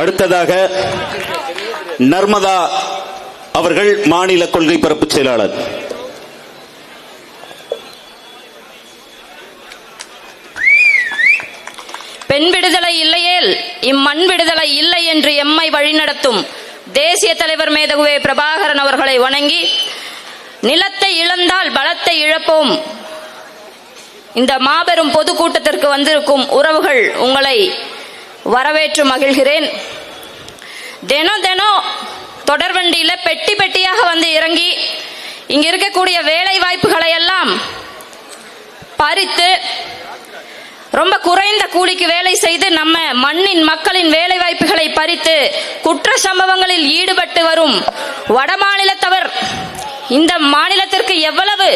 அடுத்ததாக நர்மதா அவர்கள் மாநில கொள்கை பரப்பு செயலாளர். பெண் விடுதலை இல்லையேல் இம்மண் விடுதலை இல்லை என்று எம்மை வழிநடத்தும் தேசிய தலைவர் மேதகுவே பிரபாகரன் அவர்களை வணங்கி நிலத்தை இழந்தால் பலத்தை இழப்போம். இந்த மாபெரும் பொதுக்கூட்டத்திற்கு வந்திருக்கும் உறவுகள் உங்களை வரவேற்று மகிழ்கிறேன். தினம் தினம் தொடர்வண்டியில் பெட்டி பெட்டியாக வந்து இறங்கி இங்க இருக்கக்கூடிய வேலை வாய்ப்புகளை எல்லாம் பறித்து ரொம்ப குறைந்த கூலிக்கு வேலை செய்து நம்ம மண்ணின் மக்களின் வேலை வாய்ப்புகளை பறித்து குற்ற சம்பவங்களில் ஈடுபட்டு வரும் வடமாநிலத்தவர் இந்த மாநிலத்திற்கு எவ்வளவு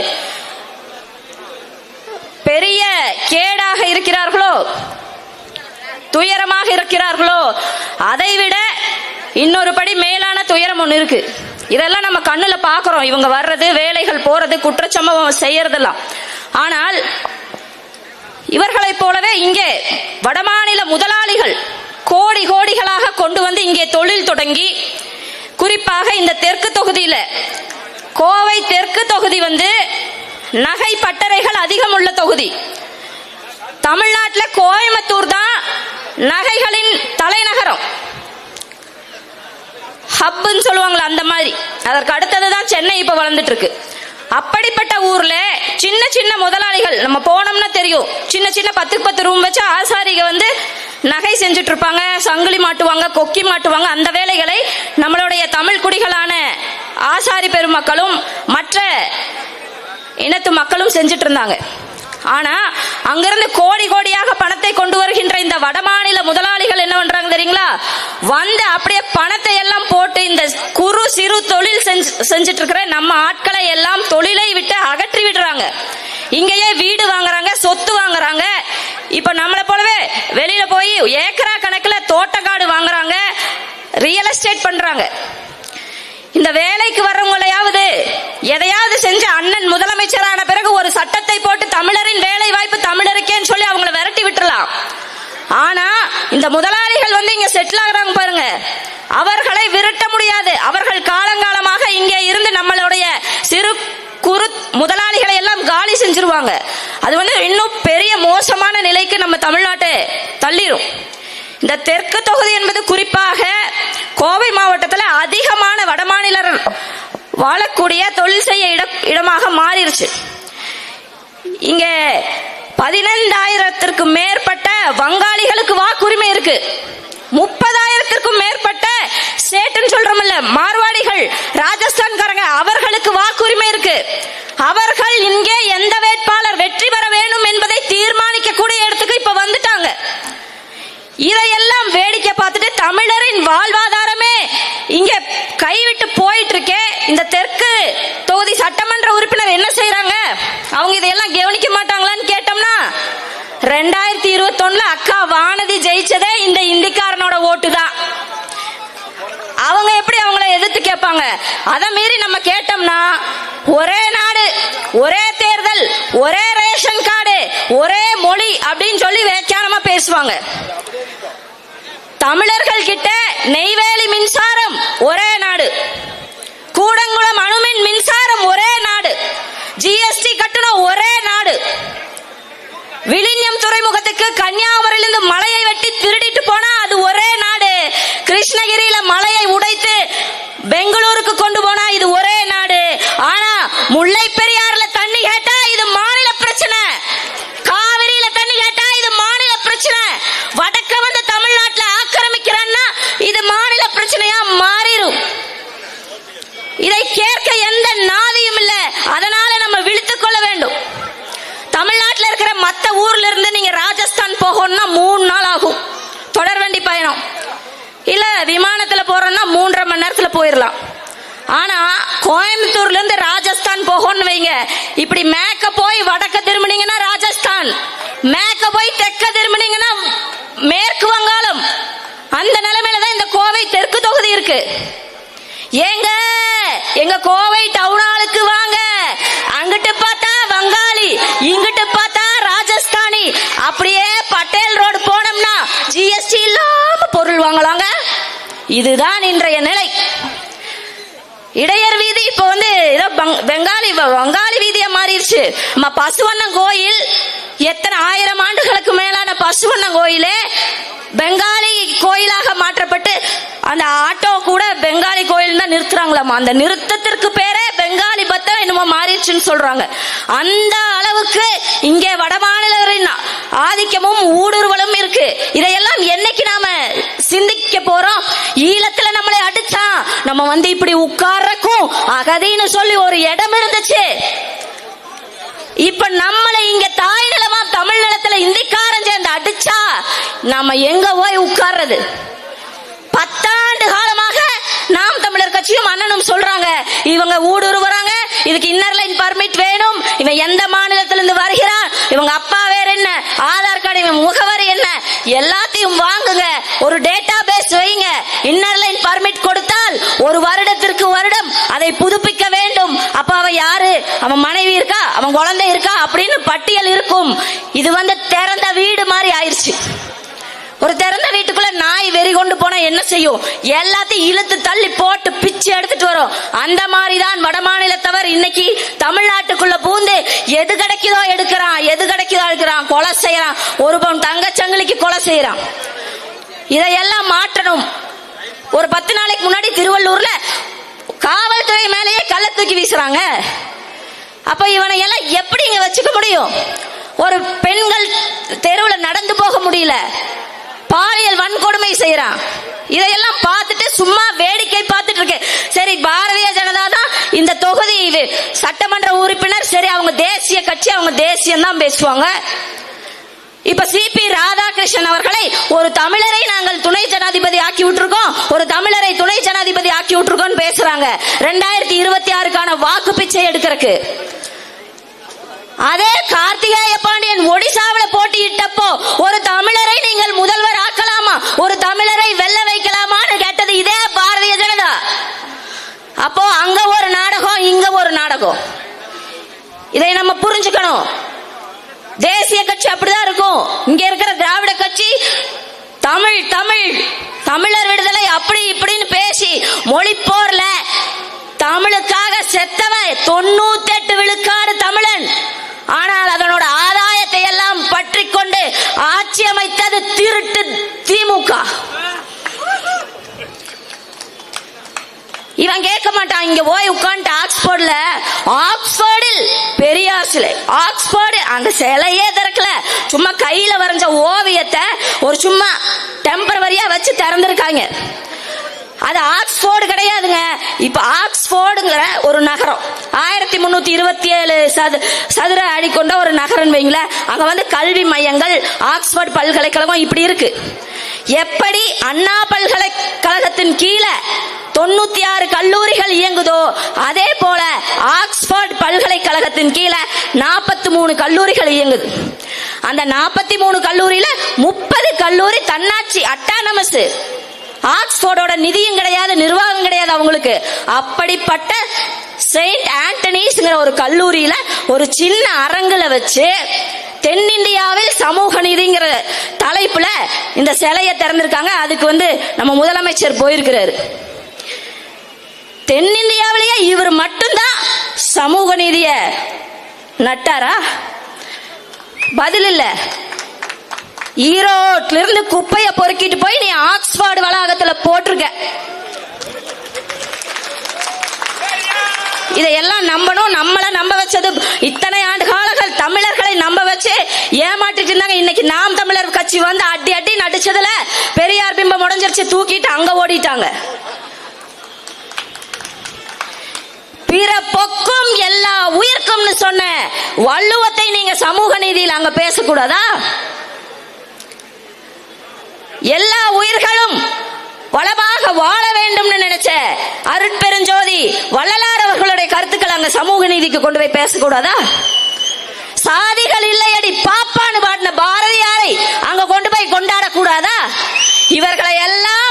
பெரிய கேடாக இருக்கிறார்களோ துயரமாக இருக்கிறார்களோ அதை விட இன்னொரு படி மேலான துயரம் ஒன்று இருக்கு. இதெல்லாம் நம்ம கண்ணுல பாக்குறோம் இவங்க வர்றது வேலைகள் போறது குற்றச்சம்பவம் செய்யறதெல்லாம். ஆனால் இவர்களைப் போலவே இங்கே வடமாநில முதலாளிகள் கோடி கோடிகளாக கொண்டு வந்து இங்கே தொழில் தொடங்கி குறிப்பாக இந்த தெற்கு தொகுதியில கோவை தெற்கு தொகுதி வந்து நகை பட்டறைகள் அதிகம் உள்ள தொகுதி. தமிழ்நாட்டில் கோயம்புத்தூர் தான் நகைகளின் தலைநகரம். ஹப்புன்னு சொல்லுவாங்களா அந்த மாதிரி. அதற்கு அடுத்தது தான் சென்னை இப்ப வளர்ந்துட்டு இருக்கு அப்படிப்பட்ட ஊர்ல சின்ன சின்ன முதலாளிகள் நம்ம போனோம்னா தெரியும். சின்ன சின்ன பத்துக்கு பத்து ரூம் வச்சு ஆசாரிக வந்து நகை செஞ்சுட்டு இருப்பாங்க சங்கிலி மாட்டுவாங்க கொக்கி மாட்டுவாங்க. அந்த வேலைகளை நம்மளுடைய தமிழ் குடிகளான ஆசாரி பெருமக்களும் மற்ற இனத்து மக்களும் செஞ்சுட்டு இருந்தாங்க ஆனா அங்கிருந்து கோடி கோடியாக பணத்தை கொண்டு வர இந்த முதலாளிகள் என்ன பண்றாங்க தெரியுங்களா? வந்து அப்படியே பணத்தை எல்லாம் போட்டு இந்த குறு சிறு தொழில் செஞ்சுட்டு இருக்கிற நம்ம ஆட்களை எல்லாம் தொழிலை விட்டு அகற்றி விடுறாங்க. இங்கேயே வீடு வாங்குறாங்க சொத்து வாங்குறாங்க. இப்ப நம்மளை போலவே வெளியில போய் ஏக்கரா கணக்குல தோட்டக்காடு வாங்குறாங்க ரியல் எஸ்டேட் பண்றாங்க. இந்த வேலைக்கு வர்றவங்களையாவது எதையாவது செஞ்சு அண்ணன் முதலமைச்சரான பிறகு ஒரு சட்டத்தை போட்டு தமிழரின் வேலை வாய்ப்பு தமிழருக்கேன்னு சொல்லி அவங்கள விரட்டி விட்டுலாம் ஆனா இந்த முதலாளிகள் வந்து இங்க செட்டில் ஆகுறாங்க பாருங்க. அவர்களை விரட்ட முடியாது. அவர்கள் காலங்காலமாக இங்கே இருந்து நம்மளுடைய சிறு குறு முதலாளிகளை எல்லாம் காலி செஞ்சிருவாங்க. அது வந்து இன்னும் பெரிய மோசமான நிலைக்கு நம்ம தமிழ்நாட்டை தள்ளிடும் இந்த தெற்கு தொகுதி என்பது குறிப்பாக கோவை மாவட்டத்தில் அதிகமான வடமாநிலர் வாழக்கூடிய தொழில் செய்ய இட இடமாக மாறிடுச்சு இங்க பதினைந்தாயிரத்திற்கு மேற்பட்ட வங்காளிகளுக்கு வாக்குரிமை இருக்கு. முப்பதாயிரத்திற்கும் மேற்பட்ட சேட்டுன்னு சொல்றோம்ல மார்வாடிகள் ராஜஸ்தான்காரங்க அவர்களுக்கு வாக்குரிமை இருக்கு. அவர்கள் இங்கே எந்த வேட்பாளர் வெற்றி பெற வேண்டும் என்பதை தீர்மானிக்க கூடிய இடத்துக்கு இப்ப வந்துட்டாங்க. இதையெல்லாம் வேடிக்கை பார்த்துட்டு தமிழரின் வாழ்வாதாரமே இங்க கைவிட்டு போயிட்டு இருக்கே இந்த தெற்கு தொகுதி சட்டமன்ற உறுப்பினர் என்ன செய்யறாங்க அவங்க இதையெல்லாம் கவனிக்க மாட்டாங்களான்னு கேட்டோம்னா ரெண்டாயிரத்தி இருபத்தி ஒண்ணுல அக்கா வானதி ஜெயிச்சதே இந்த இந்திக்காரனோட ஓட்டு தான். அவங்க எப்படி அவங்கள எதிர்த்து கேட்பாங்க? அதை மீறி நம்ம கேட்டோம்னா ஒரே நாடு ஒரே தேர்தல் ஒரே ரேஷன் கார்டு ஒரே மொழி அப்படின்னு சொல்லி வியாக்கியானமா பேசுவாங்க. தமிழர்கள் கிட்ட நெய்வேலி மின்சாரம் ஒரே நாடு. கூடங்குளம் அணுமின் மின்சாரம் ஒரே நாடு. ஜிஎஸ்டி கட்டணம் ஒரே நாடு. துறைமுகத்துக்கு கன்னியாகுமரியிலிருந்து மலையை வெட்டி திருடிட்டு போனா அது ஒரே நாடு. கிருஷ்ணகிரியில மலையை உடைத்து பெங்களூருக்கு கொண்டு போனா இது ஒரே நாடு. ஆனா முல்லை பெரியாறுல தண்ணி கேட்டா இது மாநில பிரச்சனை. காவிரியில தண்ணி கேட்டா இது மாநில பிரச்சனை. வடக்க வந்து தமிழ்நாட்டுல ஆக்கிரமிக்கிறான்னா இது மாநில பிரச்சனையா மாறிடும் இதை கேட்க எந்த நாதியும் இல்ல அதனால நம்ம விழித்துக் கொள்ள வேண்டும் தமிழ்நாட்டில் இருக்கிற மத்த ஊர்ல இருந்து நீங்க ராஜஸ்தான் போகணும்னா மூணு நாள் ஆகும். தொடர்வண்டி பயணம். இல்ல விமானத்துல போறோம்னா மூன்றரை மணி நேரத்துல போயிடலாம் ஆனா கோயம்புத்தூர்ல இருந்து ராஜஸ்தான் போகணும்னு வைங்க. இப்படி மேக்க போய் வடக்க திரும்பினீங்கன்னா ராஜஸ்தான். மேக்க போய் தெற்க திரும்பினீங்கன்னா மேற்கு வங்காளம். அந்த நிலைமையில தான் இந்த கோவை தெற்கு தொகுதி இருக்கு. ஏங்க எங்க கோவை டவுன் ஹாலுக்கு வாங்க அங்கிட்டு பார்த்தா வங்காளி இங்கிட்டு பார்த்தா ராஜஸ்தானி அப்படியே பட்டேல் ரோடு போனோம்னா ஜிஎஸ்டி இல்லாம பொருள் வாங்கலாங்க இதுதான் இன்றைய நிலை. இடையர் வீதி இப்ப வந்து ஏதோ பெங்காலி வங்காளி வீதியா மாறிடுச்சு. நம்ம பசுவண்ணன் கோயில் எத்தனை ஆயிரம் ஆண்டுகளுக்கு மேலான பசுவண்ணன் கோயிலே பெங்காலி கோயிலாக மாற்றப்பட்டு அந்த ஆட்டோ கூட பெங்காலி கோயில் தான் நிறுத்துறாங்களாமா? அந்த நிறுத்தத்திற்கு பேரே பெங்காலி பத்தம் என்னமோ மாறிடுச்சுன்னு சொல்றாங்க. அந்த அளவுக்கு இங்கே வடமாநிலரின் ஆதிக்கமும் ஊடுருவலும் இருக்கு. இதையெல்லாம் என்னைக்கு நாம நம்ம வந்து இப்படி உட்கார்றக்கும் அகதின்னு சொல்லி ஒரு இடம் இருந்துச்சு. இப்ப நம்மளை இங்க தாய் நிலமா தமிழ் நிலத்துல இந்திக்காரன் சேர்ந்து அடிச்சா நம்ம எங்க போய் உட்கார்றது? பத்தாண்டு காலமாக நாம் தமிழர் கட்சியும் அண்ணனும் சொல்றாங்க இவங்க ஊடுருவறாங்க இதுக்கு இன்னர் லைன் பர்மிட் வேணும் இவன் எந்த மாநிலத்திலிருந்து இருந்து வருகிறான் இவங்க அப்பா வேற என்ன ஆதார் கார்டு இவன் முகவரி என்ன எல்லாத்தையும் வாங்குங்க ஒரு டேட்டா பேஸ் வைங்க இன்னர் லைன் பர்மிட் கொடுத்தால் ஒரு வருடத்திற்கு வருடம் அதை புதுப்பிக்க வேண்டும். அப்ப அவன் யாரு? அவன் மனைவி இருக்கா? அவன் குழந்தை இருக்கா? அப்படின்னு பட்டியல் இருக்கும். இது வந்து திறந்த வீடு மாதிரி ஆயிடுச்சு. ஒரு திறந்த வீட்டுக்குள்ள நாய் வெறி கொண்டு போனா என்ன செய்யும்? எல்லாத்தையும் இழுத்து தள்ளி போட்டு பிச்சு எடுத்துட்டு வரும். அந்த மாதிரி தான் வட மாநிலத்தவர் இன்னைக்கு தமிழ்நாட்டுக்குள்ள பூந்து எது கிடைக்குதோ எடுக்கிறான். எது கிடைக்குதோ எடுக்கிறான். கொலை செய்யறான். ஒரு பவுன் தங்கச்சங்கிலிக்கு கொலை செய்யறான். இதையெல்லாம் மாற்றணும். ஒரு பத்து நாளைக்கு முன்னாடி திருவள்ளூர்ல காவல்துறை மேலேயே கள்ள தூக்கி வீசுறாங்க. அப்ப இவனை எல்லாம் எப்படி இங்க வச்சுக்க முடியும்? ஒரு பெண்கள் தெருவுல நடந்து போக முடியல. பாலியல் வன்கொடுமை செய்யறான். இதையெல்லாம் பார்த்துட்டு சும்மா வேடிக்கை பார்த்துட்டு இருக்கு சரி பாரதிய ஜனதா தான் இந்த தொகுதி இது. சட்டமன்ற உறுப்பினர் சரி அவங்க தேசிய கட்சி அவங்க தேசியம் தான் பேசுவாங்க. இப்ப சிபி ராதாகிருஷ்ணன் அவர்களை ஒரு தமிழரை நாங்கள் துணை ஜனாதிபதி ஆக்கி விட்டுருக்கோம். ஒரு தமிழரை துணை ஜனாதிபதி ஆக்கி விட்டுருக்கோம் பேசுறாங்க. ரெண்டாயிரத்தி இருபத்தி ஆறுக்கான வாக்கு பிச்சை எடுக்கிறதுக்கு. அதே கார்த்திகேய பாண்டியன் ஒடிசாவில போட்டியிட்டப்போ ஒரு தமிழரை நீங்கள் முதல்வர் ஆக்கலாமா? ஒரு தமிழரை வெல்ல வைக்கலாமான்னு கேட்டது இதே பாரதிய ஜனதா. அப்போ அங்க ஒரு நாடகம் இங்க ஒரு நாடகம். இதை நம்ம புரிஞ்சுக்கணும். தேசிய கட்சி அப்படிதான் இருக்கும். இங்க இருக்கிற திராவிட கட்சி தமிழ் தமிழ் தமிழர் விடுதலை அப்படி இப்படின்னு பேசி மொழி போர்ல தமிழுக்காக செத்தவன் தொண்ணூத்தி எட்டு விழுக்காடு தமிழன். ஆனால் அதனோட ஆதாயத்தை எல்லாம் பற்றி கொண்டு ஆட்சி அமைத்தது திருட்டு திமுக. இவன் கேட்க மாட்டான் இங்க போய் உட்காந்துட்டு ஆக்ஸ்போர்ட்ல ஆக்ஸ்போர்ட் பெரியார் சிலை ஆக்ஸ்போர்டு அந்த சிலையே திறக்கல. சும்மா கையில வரைஞ்ச ஓவியத்தை ஒரு சும்மா டெம்பரவரியா வச்சு திறந்திருக்காங்க. அது ஆக்ஸ்போர்டு கிடையாதுங்க. இப்ப ஆக்ஸ்போர்டுங்கிற ஒரு நகரம். ஆயிரத்தி முன்னூத்தி இருபத்தி ஏழு சது சதுர அடி கொண்ட ஒரு நகரம் வைங்களேன். அங்க வந்து கல்வி மையங்கள் ஆக்ஸ்போர்ட் பல்கலைக்கழகம் இப்படி இருக்கு. எப்படி அண்ணா பல்கலைக்கழகத்தின் கீழே தொண்ணூத்தி ஆறு கல்லூரிகள் இயங்குதோ அதே போல ஆக்ஸ்போர்ட் பல்கலைக்கழகத்தின் கீழே நாற்பத்தி மூணு கல்லூரிகள் இயங்குது. அந்த நாற்பத்தி மூணு கல்லூரியில முப்பது கல்லூரி தன்னாட்சி அட்டானமஸ். ஆக்ஸ்போர்டோட நிதியும் கிடையாது நிர்வாகம் கிடையாது அவங்களுக்கு. அப்படிப்பட்ட செயின்ட் ஆண்டனிஸ்ங்கிற ஒரு கல்லூரியில ஒரு சின்ன அரங்குல வச்சு தென்னிந்தியாவில் சமூக நீதிங்கிற தலைப்புல இந்த சிலையை திறந்திருக்காங்க. அதுக்கு வந்து நம்ம முதலமைச்சர் போயிருக்கிறாரு. தென்னிந்தியாவிலேயே இவர் மட்டும்தான் சமூக நீதிய நட்டாரா? பதில் இல்ல ஈரோட்ல இருந்து குப்பைய பொறுக்கிட்டு போய் நீ ஆக்ஸ்போர்டு வளாகத்துல போட்டிருக்க. இதையெல்லாம் நம்பணும். நம்மளை நம்ப வச்சது இத்தனை ஆண்டு காலங்கள் தமிழர்களை நம்ப வச்சு ஏமாற்றிட்டு இருந்தாங்க. இன்னைக்கு நாம் தமிழர் கட்சி வந்து அடி அடி நடிச்சதுல பெரியார் பிம்பம் உடஞ்சிருச்சு தூக்கிட்டு அங்க ஓடிட்டாங்க. பிறப்பொக்கும் எல்லா உயிர்க்கும்னு சொன்ன வள்ளுவத்தை நீங்க சமூக நீதியில் அங்க பேசக்கூடாதா? எல்லா உயிர்களும் வளமாக வாழ வேண்டும்னு நினைச்ச அருட்பெருஞ்சோதி வள்ளலார் அவர்களுடைய கருத்துக்கள் அங்க சமூக நீதிக்கு கொண்டு போய் பேசக்கூடாதா? சாதிகள் இல்லையடி பாப்பான்னு பாடின பாரதியாரை அங்க கொண்டு போய் கொண்டாடக்கூடாதா? இவர்களை எல்லாம்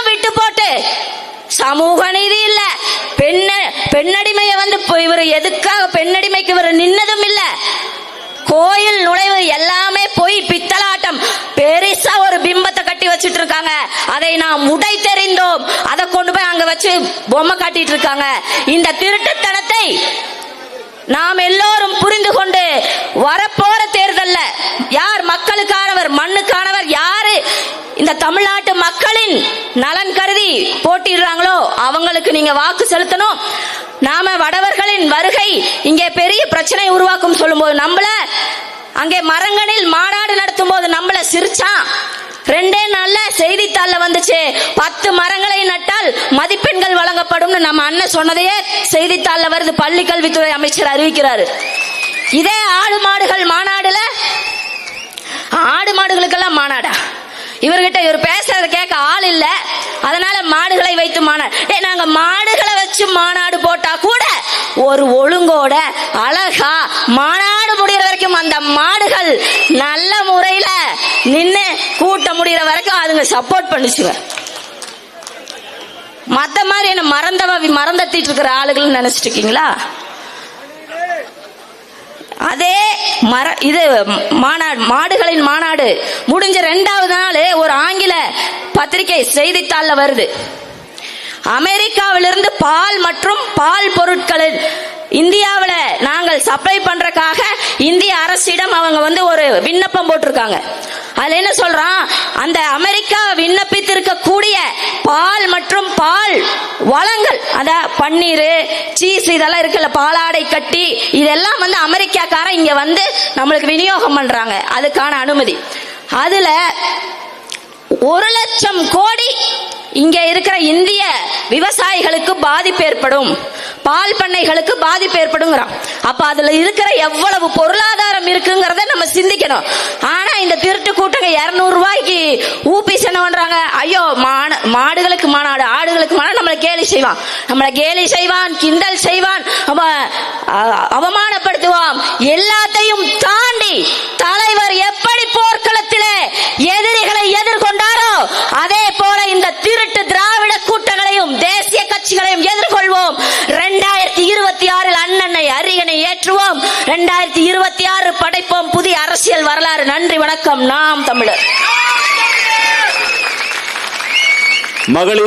சமூக நீதி இல்ல. பெண்ண பெண்ணடிமைய வந்து இவர் எதுக்காக பெண்ணடிமைக்கு இவர் நின்னதும் இல்ல. கோயில் நுழைவு எல்லாமே போய் பித்தலாட்டம். பெருசா ஒரு பிம்பத்தை கட்டி வச்சிட்டு இருக்காங்க அதை நாம் உடை தெரிந்தோம். அதை கொண்டு போய் அங்க வச்சு பொம்மை காட்டிட்டு இருக்காங்க இந்த திருட்டுத்தனத்தை நாம் எல்லோரும் புரிந்து கொண்டு வரப்போற தேர்தல்ல. யார் மக்களுக்கானவர் மண்ணுக்கானவர் யாரு? இந்த தமிழ்நாட்டு மக்களின் நலன் போட்டிடுறாங்களோ அவங்களுக்கு நீங்க வாக்கு செலுத்தணும். நாம வடவர்களின் வருகை இங்கே பெரிய பிரச்சனை உருவாக்கும் சொல்லும்போது நம்மள அங்கே மரங்கனில் மாநாடு நடத்தும் போது நம்மள சிரிச்சான் ரெண்டே நாள்ல செய்தித்தாள்ல வந்துச்சு பத்து மரங்களை நட்டால் மதிப்பெண்கள் வழங்கப்படும்னு நம்ம அண்ணன் சொன்னதையே செய்தித்தாள்ல வருது பள்ளி கல்வித்துறை அமைச்சர் அறிவிக்கிறாரு. இதே ஆடு மாடுகள் மாநாடுல ஆடு மாடுகளுக்கெல்லாம் மாநாடா? இவர்கிட்ட இவர் பேசுறத கேட்க ஆள் இல்ல. அதனால மாடுகளை வைத்து மாநாடு ஏ நாங்க மாடுகளை வச்சு மாநாடு போட்டா கூட ஒரு ஒழுங்கோட அழகா மாநாடு முடிகிற வரைக்கும் அந்த மாடுகள் நல்ல முறையில நின்னு கூட்ட முடிகிற வரைக்கும் அதுங்க சப்போர்ட் பண்ணுச்சுங்க. மத்த மாதிரி என்ன மறந்தவ மறந்தத்திட்டு இருக்கிற ஆளுகள் நினைச்சிட்டு இருக்கீங்களா? அதே மர இது மாநாடு மாடுகளின் மாநாடு முடிஞ்ச ரெண்டாவது நாள் ஒரு ஆங்கில பத்திரிகை செய்தித்தாள்ல வருது. அமெரிக்காவிலிருந்து பால் மற்றும் பால் பொருட்களின் இந்தியாவில் நாங்கள் சப்ளை பண்றதுக்காக இந்திய அரசிடம் அவங்க வந்து ஒரு விண்ணப்பம் போட்டிருக்காங்க. அதுல என்ன சொல்றான்? அந்த அமெரிக்கா விண்ணப்பித்திருக்க கூடிய பால் மற்றும் பால் வளங்கள் அத பன்னீர் சீஸ் இதெல்லாம் இருக்குல்ல பாலாடை கட்டி இதெல்லாம் வந்து அமெரிக்காக்காரன் இங்க வந்து நம்மளுக்கு விநியோகம் பண்றாங்க. அதுக்கான அனுமதி. அதுல ஒரு லட்சம் கோடி இங்க இருக்கிற இந்திய விவசாயிகளுக்கு பாதிப்பு ஏற்படும். பால் பண்ணைகளுக்கு பாதிப்பு ஏற்படுங்கிறான். அப்ப அதுல இருக்கிற எவ்வளவு பொருளாதாரம் இருக்குங்கிறத நம்ம சிந்திக்கணும். ஆனா இந்த திருட்டு கூட்டங்க இருநூறு ரூபாய்க்கு ஊபிஸ் என்ன பண்றாங்க. ஐயோ மான- மாடுகளுக்கு மாநாடு ஆடுகளுக்கு மாநாடு நம்மளை கேலி செய்வான். நம்மளை கேலி செய்வான் கிண்டல் செய்வான். அவ- அவமானப்படுத்துவான். எல்லாத்தையும் தாண்டி தலைவர் எப்படி போர்க்களத்திலே எதிரிகளை எதிர்கொண்டாரோ அதே போல இந்த திருட்டு திராவிட கூட்டங்களையும் தேசிய கட்சிகளையும் எதிர்கொள்வோம் ரெண்டாயிரத்தி இருபத்தி ஆறில் அண்ணனை அரியணை இரண்டாயிரத்தி இருபத்தி ஆறு படைப்போம் புதிய அரசியல் வரலாறு. நன்றி வணக்கம். நாம் தமிழர். மகளிர்